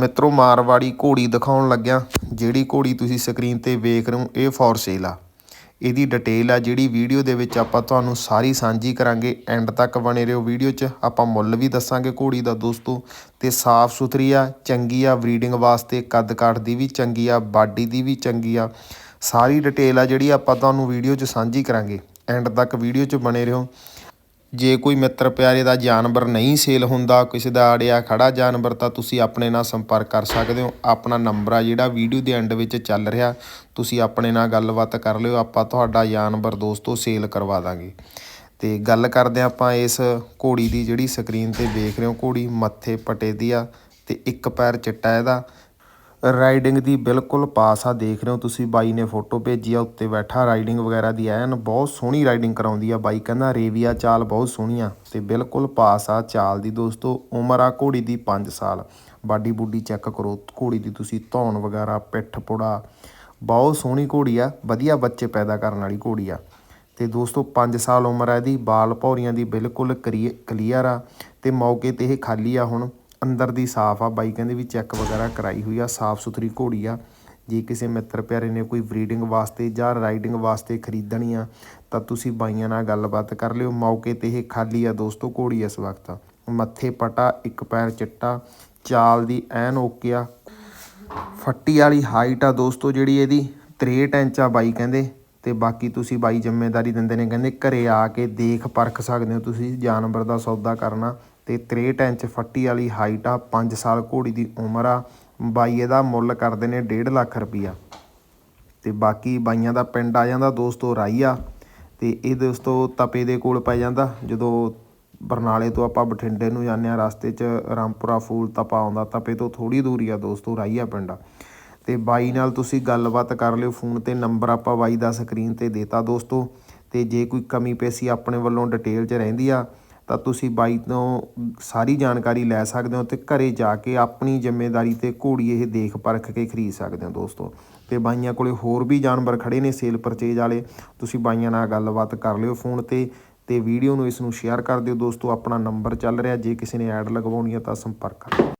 ਮਿੱਤਰੋ ਮਾਰਵਾੜੀ ਘੋੜੀ ਦਿਖਾਉਣ ਲੱਗਿਆ, ਜਿਹੜੀ ਘੋੜੀ ਤੁਸੀਂ ਸਕਰੀਨ ਤੇ ਵੇਖ ਰਹੇ ਹੋ, ਇਹ ਫੋਰ ਸੇਲ ਆ। ਇਹਦੀ ਡਿਟੇਲ ਆ, ਜਿਹੜੀ ਵੀਡੀਓ ਦੇ ਵਿੱਚ ਆਪਾਂ ਤੁਹਾਨੂੰ ਸਾਰੀ ਸਾਂਝੀ ਕਰਾਂਗੇ। ਐਂਡ ਤੱਕ ਬਣੇ ਰਹੋ ਵੀਡੀਓ 'ਚ। ਆਪਾਂ ਮੁੱਲ ਵੀ ਦੱਸਾਂਗੇ ਘੋੜੀ ਦਾ ਦੋਸਤੋ। ਤੇ ਸਾਫ਼ ਸੁਥਰੀ ਆ, ਚੰਗੀ ਆ ਬਰੀਡਿੰਗ ਵਾਸਤੇ ਕੱਦ ਕਾਠ ਦੀ ਵੀ ਚੰਗੀ ਆ, ਬਾਡੀ ਦੀ ਵੀ ਚੰਗੀ ਆ। ਸਾਰੀ ਡਿਟੇਲ ਆ, ਜਿਹੜੀ ਆਪਾਂ ਤੁਹਾਨੂੰ ਵੀਡੀਓ 'ਚ ਸਾਂਝੀ ਕਰਾਂਗੇ। ਐਂਡ ਤੱਕ ਵੀਡੀਓ 'ਚ ਬਣੇ ਰਹੋ। ਜੇ ਕੋਈ ਮਿੱਤਰ ਪਿਆਰੇ ਦਾ ਜਾਨਵਰ ਨਹੀਂ ਸੇਲ ਹੁੰਦਾ, ਕਿਸੇ ਦਾ ਅੜਿਆ ਖੜਾ ਜਾਨਵਰ, ਤਾਂ ਤੁਸੀਂ ਆਪਣੇ ਨਾਲ ਸੰਪਰਕ ਕਰ ਸਕਦੇ ਹੋ। ਆਪਣਾ ਨੰਬਰ ਆ ਜਿਹੜਾ ਵੀਡੀਓ ਦੇ ਐਂਡ ਵਿੱਚ ਚੱਲ ਰਿਹਾ। ਤੁਸੀਂ ਆਪਣੇ ਨਾਲ ਗੱਲਬਾਤ ਕਰ ਲਿਓ, ਆਪਾਂ ਤੁਹਾਡਾ ਜਾਨਵਰ ਦੋਸਤੋ ਸੇਲ ਕਰਵਾ ਦਾਂਗੇ। ਤੇ ਗੱਲ ਕਰਦੇ ਹਾਂ ਆਪਾਂ ਇਸ ਘੋੜੀ ਦੀ ਜਿਹੜੀ ਸਕਰੀਨ ਤੇ ਵੇਖ ਰਹੇ ਹੋ, ਘੋੜੀ ਮੱਥੇ ਪਟੇ ਦੀ ਆ ਤੇ ਇੱਕ ਪੈਰ ਚਿੱਟਾ ਇਹਦਾ। ਰਾਈਡਿੰਗ ਦੀ ਬਿਲਕੁਲ ਪਾਸ ਆ, ਦੇਖ ਰਹੇ ਹੋ ਤੁਸੀਂ ਬਾਈ ਨੇ ਫੋਟੋ ਭੇਜੀ ਆ, ਉੱਤੇ ਬੈਠਾ ਰਾਈਡਿੰਗ ਵਗੈਰਾ ਦੀ ਐਨ, ਬਹੁਤ ਸੋਹਣੀ ਰਾਈਡਿੰਗ ਕਰਾਉਂਦੀ ਆ ਬਾਈ, ਕਹਿੰਦਾ ਰੇਵੀਆ ਚਾਲ ਬਹੁਤ ਸੋਹਣੀ ਆ ਤੇ ਬਿਲਕੁਲ ਪਾਸ ਆ ਚਾਲ ਦੀ ਦੋਸਤੋ, ਉਮਰ ਆ ਘੋੜੀ ਦੀ 5 ਸਾਲ। ਬਾਡੀ ਬੂਡੀ ਚੈੱਕ ਕਰੋ, ਘੋੜੀ ਦੀ ਤੁਸੀਂ ਧੌਣ ਵਗੈਰਾ, ਪਿੱਠ ਪੁੜਾ, ਬਹੁਤ ਸੋਹਣੀ ਘੋੜੀ ਆ, ਵਧੀਆ ਬੱਚੇ ਪੈਦਾ ਕਰਨ ਵਾਲੀ ਘੋੜੀ ਆ। ਤੇ ਦੋਸਤੋ 5 ਸਾਲ ਉਮਰ ਆ ਇਹਦੀ, ਬਾਲ ਭੌਰੀਆਂ ਦੀ ਬਿਲਕੁਲ ਕਲੀਅਰ ਆ ਤੇ ਮੌਕੇ ਤੇ ਇਹ ਖਾਲੀ ਆ ਹੁਣ। ਅੰਦਰ ਦੀ ਸਾਫ਼ ਆ, ਬਾਈ ਕਹਿੰਦੇ ਵੀ ਚੈੱਕ ਵਗੈਰਾ ਕਰਾਈ ਹੋਈ ਆ, ਸਾਫ਼ ਸੁਥਰੀ ਘੋੜੀ ਆ। ਜੇ ਕਿਸੇ ਮਿੱਤਰ ਪਿਆਰੇ ਨੇ ਕੋਈ ਬਰੀਡਿੰਗ ਵਾਸਤੇ ਜਾਂ ਰਾਈਡਿੰਗ ਵਾਸਤੇ ਖਰੀਦਣੀ ਆ, ਤਾਂ ਤੁਸੀਂ ਬਾਈਆਂ ਨਾਲ ਗੱਲਬਾਤ ਕਰ ਲਿਓ। ਮੌਕੇ ਤੇ ਇਹ ਖਾਲੀ ਆ ਦੋਸਤੋ ਘੋੜੀ ਇਸ ਵਕਤ। ਮੱਥੇ ਪਟਾ, ਇੱਕ ਪੈਰ ਚਿੱਟਾ, ਚਾਲ ਦੀ ਐਨ ਓਕੇ ਆ। ਫੱਟੀ ਵਾਲੀ ਹਾਈਟ ਆ ਦੋਸਤੋ ਜਿਹੜੀ ਇਹਦੀ 63 ਇੰਚ ਆ ਬਾਈ ਕਹਿੰਦੇ। ਤੇ ਬਾਕੀ ਤੁਸੀਂ ਬਾਈ ਜ਼ਿੰਮੇਵਾਰੀ ਦਿੰਦੇ ਨੇ, ਕਹਿੰਦੇ ਘਰੇ ਆ ਕੇ ਦੇਖ ਪਰਖ ਸਕਦੇ ਹੋ ਤੁਸੀਂ, ਜਾਨਵਰ ਦਾ ਸੌਦਾ ਕਰਨਾ। ਤੇ 63 ਇੰਚ ਫੱਟੀ ਵਾਲੀ ਹਾਈਟ ਆ 5 ਸਾਲ ਘੋੜੀ ਦੀ ਉਮਰ ਆ। ਬਾਈ ਇਹਦਾ ਮੁੱਲ ਕਰਦੇ ਨੇ 1.5 ਲੱਖ ਰੁਪਈਆ। ਤੇ ਬਾਕੀ ਬਾਈਆਂ ਦਾ ਪਿੰਡ ਆ ਜਾਂਦਾ ਦੋਸਤੋ ਰਾਈਆ। ਤੇ ਇਹ ਦੋਸਤੋ ਤਪੇ ਦੇ ਕੋਲ ਪੈ ਜਾਂਦਾ। ਜਦੋਂ ਬਰਨਾਲੇ ਤੋਂ ਆਪਾਂ ਬਠਿੰਡੇ ਨੂੰ ਜਾਂਦੇ ਆ ਰਸਤੇ 'ਚ ਰਾਮਪੁਰਾ ਫੂਲ ਤਪਾ ਆਉਂਦਾ। ਤਪੇ ਤੋਂ ਥੋੜੀ ਦੂਰੀ ਆ ਦੋਸਤੋ ਰਾਈਆ ਪਿੰਡ ਆ। ਤੇ ਬਾਈ ਨਾਲ ਤੁਸੀਂ ਗੱਲਬਾਤ ਕਰ ਲਿਓ, ਫੋਨ ਤੇ ਨੰਬਰ ਆਪਾਂ ਬਾਈ ਦਾ ਸਕਰੀਨ ਤੇ ਦੇਤਾ ਦੋਸਤੋ। ਤੇ ਜੇ ਕੋਈ ਕਮੀ ਪੇਸੀ ਆਪਣੇ ਵੱਲੋਂ ਡਿਟੇਲ 'ਚ ਰਹਿੰਦੀ ਆ ਤਾਂ ਤੁਸੀਂ ਬਾਈ ਤੋਂ ਸਾਰੀ ਜਾਣਕਾਰੀ ਲੈ ਸਕਦੇ ਹੋ ਤੇ ਘਰੇ ਜਾ ਕੇ ਆਪਣੀ ਜ਼ਿੰਮੇਵਾਰੀ ਤੇ ਘੋੜੀ ਇਹ ਦੇਖ ਪਰਖ ਕੇ ਖਰੀਦ ਸਕਦੇ ਹੋ ਦੋਸਤੋ। ਤੇ ਬਾਈਆਂ ਕੋਲੇ ਹੋਰ ਵੀ ਜਾਨਵਰ ਖੜੇ ਨੇ ਸੇਲ ਪਰਚੇਜ ਵਾਲੇ, ਤੁਸੀਂ ਬਾਈਆਂ ਨਾਲ ਗੱਲਬਾਤ ਕਰ ਲਿਓ ਫੋਨ ਤੇ ਤੇ ਵੀਡੀਓ ਨੂੰ ਇਸ ਨੂੰ ਸ਼ੇਅਰ ਕਰ ਦਿਓ ਦੋਸਤੋ, ਆਪਣਾ ਨੰਬਰ ਚੱਲ ਰਿਹਾ, ਜੇ ਕਿਸੇ ਨੇ ਐਡ ਲਗਵਾਉਣੀ ਹੈ ਤਾਂ ਸੰਪਰਕ ਕਰੋ